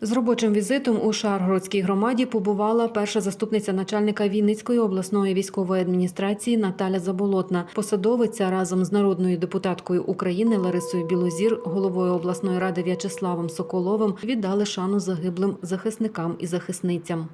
З робочим візитом у Шаргородській громаді побувала перша заступниця начальника Вінницької обласної військової адміністрації Наталя Заболотна. Посадовиця разом з народною депутаткою України Ларисою Білозір, головою обласної ради В'ячеславом Соколовим віддали шану загиблим захисникам і захисницям.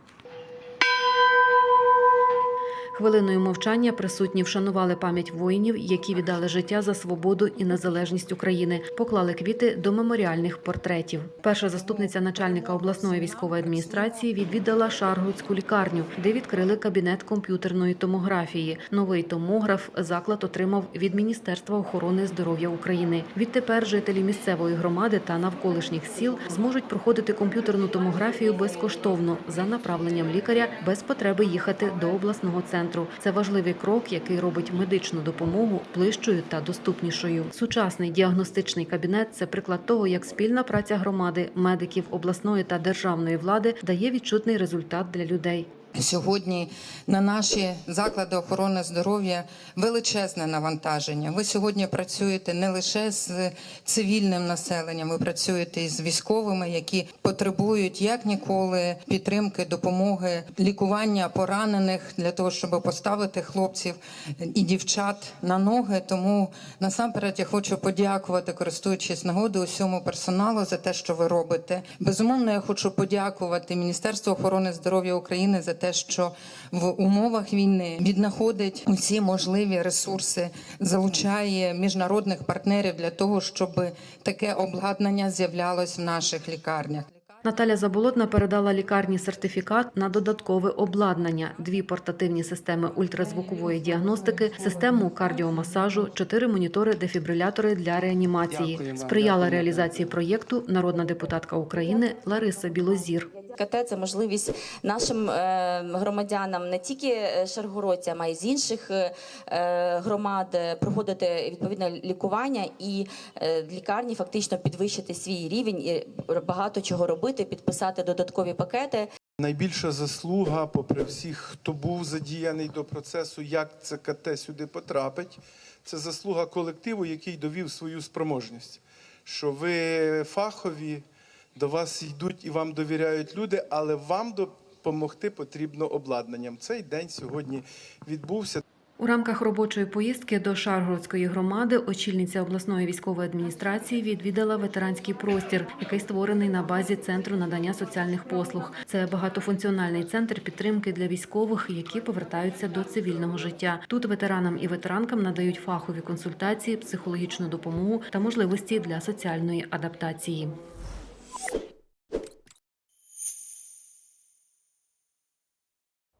Хвилиною мовчання присутні вшанували пам'ять воїнів, які віддали життя за свободу і незалежність України, поклали квіти до меморіальних портретів. Перша заступниця начальника обласної військової адміністрації відвідала Шаргородську лікарню, де відкрили кабінет комп'ютерної томографії. Новий томограф заклад отримав від Міністерства охорони здоров'я України. Відтепер жителі місцевої громади та навколишніх сіл зможуть проходити комп'ютерну томографію безкоштовно за направленням лікаря без потреби їхати до обласного центру. Це важливий крок, який робить медичну допомогу ближчою та доступнішою. Сучасний діагностичний кабінет це приклад того, як спільна праця громади, медиків обласної та державної влади дає відчутний результат для людей. Сьогодні на наші заклади охорони здоров'я величезне навантаження. Ви сьогодні працюєте не лише з цивільним населенням, ви працюєте із військовими, які потребують як ніколи підтримки, допомоги, лікування поранених для того, щоб поставити хлопців і дівчат на ноги. Тому насамперед я хочу подякувати, користуючись нагодою усьому персоналу за те, що ви робите. Безумовно, я хочу подякувати Міністерству охорони здоров'я України за те, що в умовах війни віднаходить усі можливі ресурси, залучає міжнародних партнерів для того, щоб таке обладнання з'являлось в наших лікарнях. Наталя Заболотна передала лікарні сертифікат на додаткове обладнання: дві портативні системи ультразвукової діагностики, систему кардіомасажу, чотири монітори дефібрилятори для реанімації. Сприяла реалізації проєкту народна депутатка України Лариса Білозір. КТ це можливість нашим е, громадянам не тільки е, шаргородцям, а й з інших е, громад проходити відповідне лікування і лікарні фактично підвищити свій рівень і багато чого робити, підписати додаткові пакети. Найбільша заслуга, попри всіх, хто був задіяний до процесу, як це КТ сюди потрапить, це заслуга колективу, який довів свою спроможність. Що ви фахові, до вас йдуть і вам довіряють люди, але вам допомогти потрібно обладнанням. Цей день сьогодні відбувся. У рамках робочої поїздки до Шаргородської громади очільниця обласної військової адміністрації відвідала ветеранський простір, який створений на базі центру надання соціальних послуг. Це багатофункціональний центр підтримки для військових, які повертаються до цивільного життя. Тут ветеранам і ветеранкам надають фахові консультації, психологічну допомогу та можливості для соціальної адаптації. Thanks.